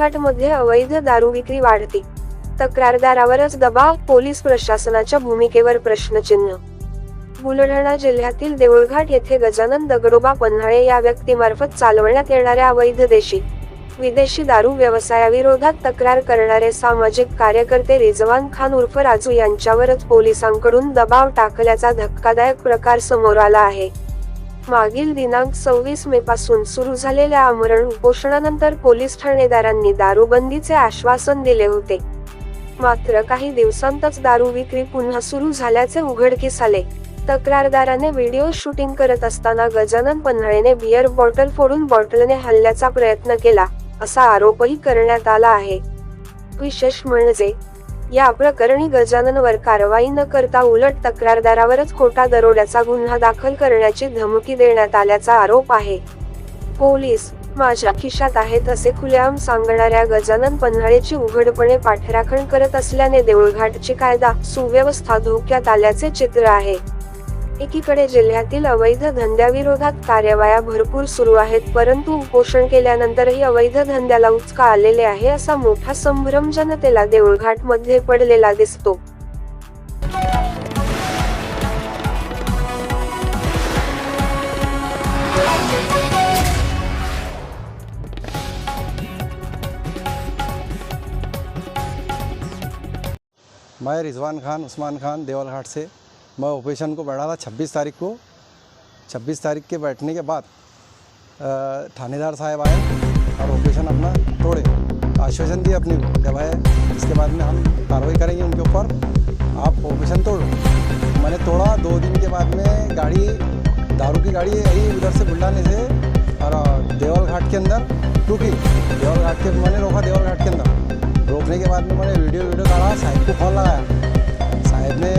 बालाघाटमध्ये अवैध दारू विक्री वाढते. तक्रारदारावरच दबाव पोलीस प्रशासनाच्या भूमिकेवर प्रश्नचिन्ह. बुलढाणा जिल्ह्यातील देऊळघाट येथे गजानन दगडोबा पन्हाळे या व्यक्तीमार्फत चालवण्यात येणाऱ्या अवैध देशी विदेशी दारू व्यवसायाविरोधात तक्रार करणारे सामाजिक कार्यकर्ते रिजवान खान उर्फ राजू यांच्यावरच पोलिसांकडून दबाव टाकल्याचा धक्कादायक प्रकार समोर आला आहे. मागील दिनांक सव्वीस मे पासून सुरू झालेल्या आमरण उपोषणानंतर पोलीस ठाणेदारांनी दारूबंदीचे आश्वासन दिले होते. मात्र काही दिवसांतच दारू विक्री पुन्हा सुरू झाल्याचे उघडकीस आले. तक्रारदाराने व्हिडिओ शूटिंग करत असताना गजानन पन्हाळेने बियर बॉटल फोडून बॉटलने हल्ल्याचा प्रयत्न केला असा आरोपही करण्यात आला आहे. विशेष म्हणजे या प्रकरणी गजाननवर कारवाई न करता उलट तक्रारदारावरच खोटा दरोड्याचा गुन्हा दाखल करण्याची धमकी देण्यात आल्याचा आरोप आहे. पोलीस माझ्या खिशात आहेत असे खुलेआम सांगणाऱ्या गजानन पन्हाळेची उघडपणे पाठराखण करत असल्याने देऊळघाटची कायदा सुव्यवस्था धोक्यात आल्याचे चित्र आहे. एकीकडे जिल्ह्यातील अवैध धंद्याविरोधात कार्यवाया भरपूर सुरू आहेत परंतु उपोषण केल्यानंतरही अवैध धंद्याला उचका आलेले आहे असा मोठा संभ्रम जनतेला देऊळघाटमध्ये पडलेला दिसतो. मैं रिजवान खान उस्मान खान देवलघाट से। मैं ऑपरेशन को बैठा था 26 तारीख को 26 तारीख के बैठने के बाद थानेदार साहब आए और ऑपरेशन अपना तोड़े। आश्वासन दिए अपनी कि भाई इसके बाद में हम कार्रवाई करेंगे उनके ऊपर। आप ऑपरेशन तोड़ो। मैंने तोड़ा, दो दिन के बाद में गाड़ी, दारू की गाड़ी आई उधर से बुल्ढाने से, और देवल घाट के अंदर रुकी देवल घाट के, मैंने रोका देवल घाट के अंदर। रोकने के बाद में मैंने वीडियो वीडियो काढ़ा साहिब को फ़ोन लगाया साहिब ने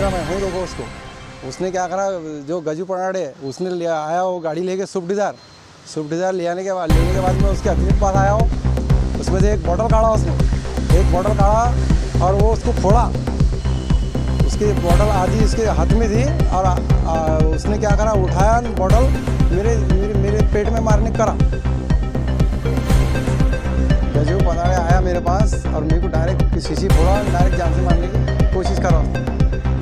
रहा मैं हूँ रोको उसको। उसने क्या करा जो गजू पनाड़े उसने लिया आया वो गाड़ी लेके स्विफ्ट डिज़ायर। स्विफ्ट डिज़ायर ले आने के बाद लेने के बाद में उसके हथनी पास आया हो। उसमें से एक बॉटल काढ़ा उसने। एक बॉटल काढ़ा और वो उसको फोड़ा। उसकी बॉटल आधी उसके हाथ में थी और आ, आ, उसने क्या करा उठाया बॉटल मेरे मेरे मेरे पेट में मारने करा। गजू पनाड़े आया मेरे पास और मेरे को डायरेक्ट शीशी फोड़ा डायरेक्ट जान से मारने